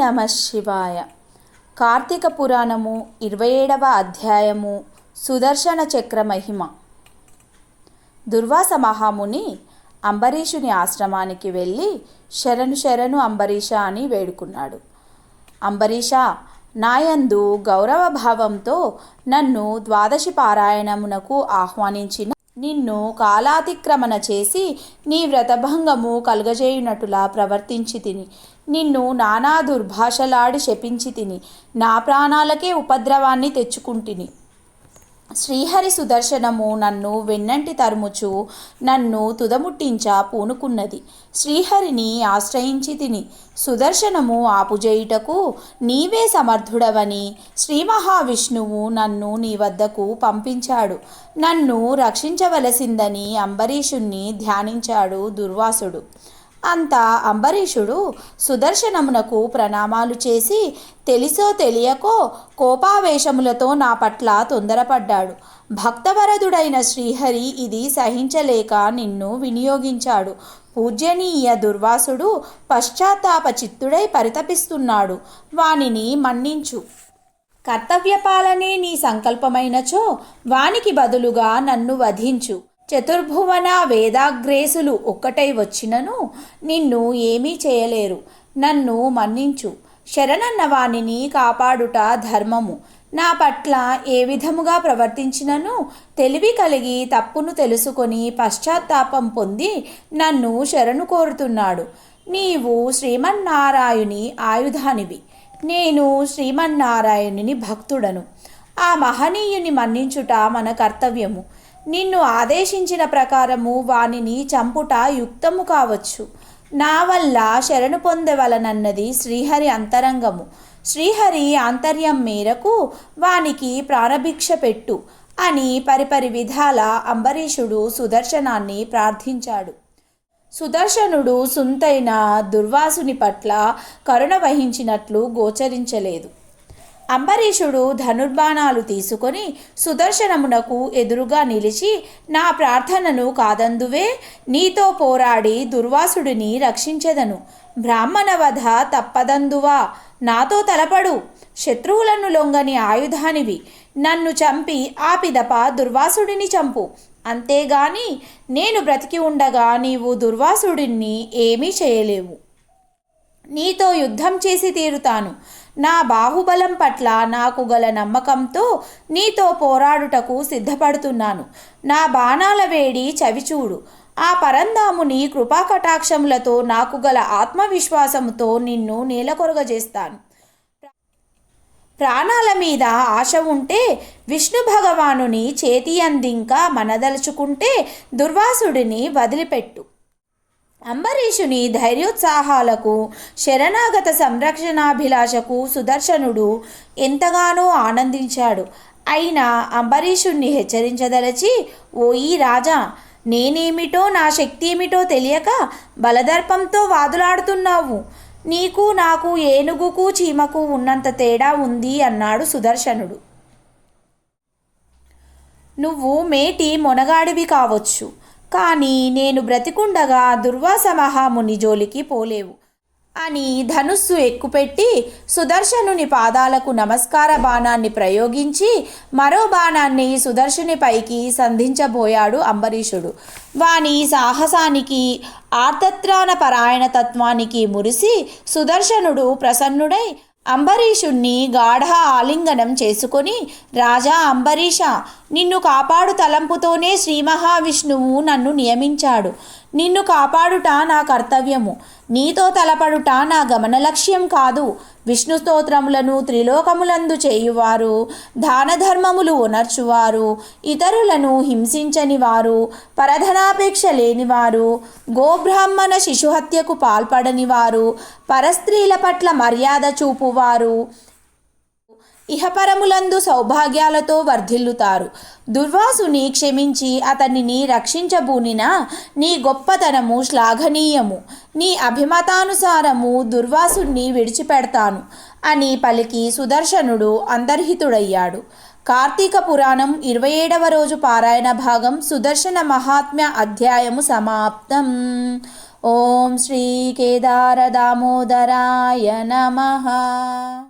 నమ శివాయ. కార్తీక పురాణము ఇరవై ఏడవ అధ్యాయము సుదర్శన చక్ర మహిమ. దుర్వాస మహాముని అంబరీషుని ఆశ్రమానికి వెళ్ళి శరణు శరణు అంబరీష అని వేడుకున్నాడు. అంబరీష నాయందు గౌరవ భావంతో నన్ను ద్వాదశి పారాయణమునకు ఆహ్వానించిన నిన్ను కాలాతిక్రమణ చేసి నీ వ్రతభంగము కలుగజేయునటులా ప్రవర్తించి తిని. నిన్ను నానా దుర్భాషలాడి శపించి తిని. నా ప్రాణాలకే ఉపద్రవాన్ని తెచ్చుకుంటిని. శ్రీహరి సుదర్శనము నన్ను వెన్నంటి తరుముచు నన్ను తుదముట్టించ పూనుకున్నది. శ్రీహరిని ఆశ్రయించి తిని సుదర్శనము ఆపుజేయుటకు నీవే సమర్థుడవని శ్రీ మహావిష్ణువు నన్ను నీ వద్దకు పంపించాడు. నన్ను రక్షించవలసిందని అంబరీషుణ్ణి ధ్యానించాడు దుర్వాసుడు. అంత అంబరీషుడు సుదర్శనమునకు ప్రణామాలు చేసి తెలిసో తెలియకో కోపావేశములతో నా పట్ల తొందరపడ్డాడు. భక్తవరదుడైన శ్రీహరి ఇది సహించలేక నిన్ను వినియోగించాడు. పూజ్యనీయ దుర్వాసుడు పశ్చాత్తాప చిత్తుడై పరితపిస్తున్నాడు. వానిని మన్నించు. కర్తవ్యపాలనే నీ సంకల్పమైనచో వానికి బదులుగా నన్ను వధించు. చతుర్భువన వేదాగ్రేసులు ఒక్కటై వచ్చినను నిన్ను ఏమీ చేయలేరు. నన్ను మన్నించు. శరణన్నవాణిని కాపాడుట ధర్మము. నా పట్ల ఏ విధముగా ప్రవర్తించినను తెలివి కలిగి తప్పును తెలుసుకొని పశ్చాత్తాపం పొంది నన్ను శరణు కోరుతున్నాడు. నీవు శ్రీమన్నారాయుని ఆయుధానివి. నేను శ్రీమన్నారాయణుని భక్తుడను. ఆ మహనీయుని మన్నించుట మన కర్తవ్యము. నిన్ను ఆదేశించిన ప్రకారము వానిని చంపుట యుక్తము కావచ్చు. నా వల్ల శరణు పొందవలనన్నది శ్రీహరి అంతరంగము. శ్రీహరి ఆంతర్యం మేరకు వానికి ప్రాణభిక్ష పెట్టు అని పరిపరి విధాల అంబరీషుడు సుదర్శనాన్ని ప్రార్థించాడు. సుదర్శనుడు సుంతైన దుర్వాసుని పట్ల కరుణ వహించినట్లు గోచరించలేదు. అంబరీషుడు ధనుర్బాణాలు తీసుకొని సుదర్శనమునకు ఎదురుగా నిలిచి నా ప్రార్థనను కాదందువే నీతో పోరాడి దుర్వాసుడిని రక్షించెదను. బ్రాహ్మణ వధ తప్పదందువా? నాతో తలపడు. శత్రువులను లొంగని ఆయుధానివి. నన్ను చంపి ఆ పిదప దుర్వాసుడిని చంపు. అంతేగాని నేను బ్రతికి ఉండగా నీవు దుర్వాసుడిని ఏమీ చేయలేవు. నీతో యుద్ధం చేసి తీరుతాను. నా బాహుబలం పట్ల నాకు గల నమ్మకంతో నీతో పోరాడుటకు సిద్ధపడుతున్నాను. నా బాణాల వేడి చవిచూడు. ఆ పరంధాముని కృపాకటాక్షములతో నాకు గల ఆత్మవిశ్వాసముతో నిన్ను నేలకొరగజేస్తాను. ప్రాణాల మీద ఆశ ఉంటే విష్ణు భగవానుని చేతి అందింకా మనదలుచుకుంటే దుర్వాసుడిని వదిలిపెట్టు. అంబరీషుని ధైర్యోత్సాహాలకు శరణాగత సంరక్షణాభిలాషకు సుదర్శనుడు ఎంతగానో ఆనందించాడు. అయినా అంబరీషుణ్ణి హెచ్చరించదలచి ఓ ఈ రాజా నేనేమిటో నా శక్తి ఏమిటో తెలియక బలదర్పంతో వాదులాడుతున్నావు. నీకు నాకు ఏనుగుకు చీమకు ఉన్నంత తేడా ఉంది అన్నాడు సుదర్శనుడు. నువ్వు మేటి మొనగాడివి కావచ్చు. కానీ నేను బ్రతికుండగా దుర్వాస మహాముని జోలికి పోలేవు. అని ధనుస్సు ఎక్కుపెట్టి సుదర్శనుని పాదాలకు నమస్కార బాణాన్ని ప్రయోగించి మరో బాణాన్ని సుదర్శుని పైకి సంధించబోయాడు అంబరీషుడు. వాని సాహసానికి ఆర్తత్రాణ పరాయణ తత్వానికి మురిసి సుదర్శనుడు ప్రసన్నుడై అంబరీషుణ్ణి గాఢ ఆలింగనం చేసుకొని రాజా అంబరీష నిన్ను కాపాడు తలంపుతోనే శ్రీ మహావిష్ణువు నన్ను నియమించాడు. నిన్ను కాపాడుట నా కర్తవ్యము. నీతో తలపడుట నా గమన లక్ష్యం కాదు. విష్ణు స్తోత్రములను త్రిలోకములందు చేయువారు దాన ధర్మములు ఉనర్చువారు ఇతరులను హింసించని వారు పరధనాపేక్ష లేనివారు గోబ్రాహ్మణ శిశుహత్యకు పాల్పడని వారు పరస్త్రీల పట్ల మర్యాద చూపువారు వారు ఇహపరములందు సౌభాగ్యాలతో వర్ధిల్లుతారు. దుర్వాసుని క్షమించి అతనిని రక్షించబూనిన నీ గొప్పతనము శ్లాఘనీయము. నీ అభిమతానుసారము దుర్వాసుణ్ణి విడిచిపెడతాను అని పలికి సుదర్శనుడు అంతర్హితుడయ్యాడు. కార్తీక పురాణం ఇరవై ఏడవ రోజు పారాయణ భాగం సుదర్శన మహాత్మ్య అధ్యాయము సమాప్తం. ॐ श्रीकेदारदामोदराय नमः।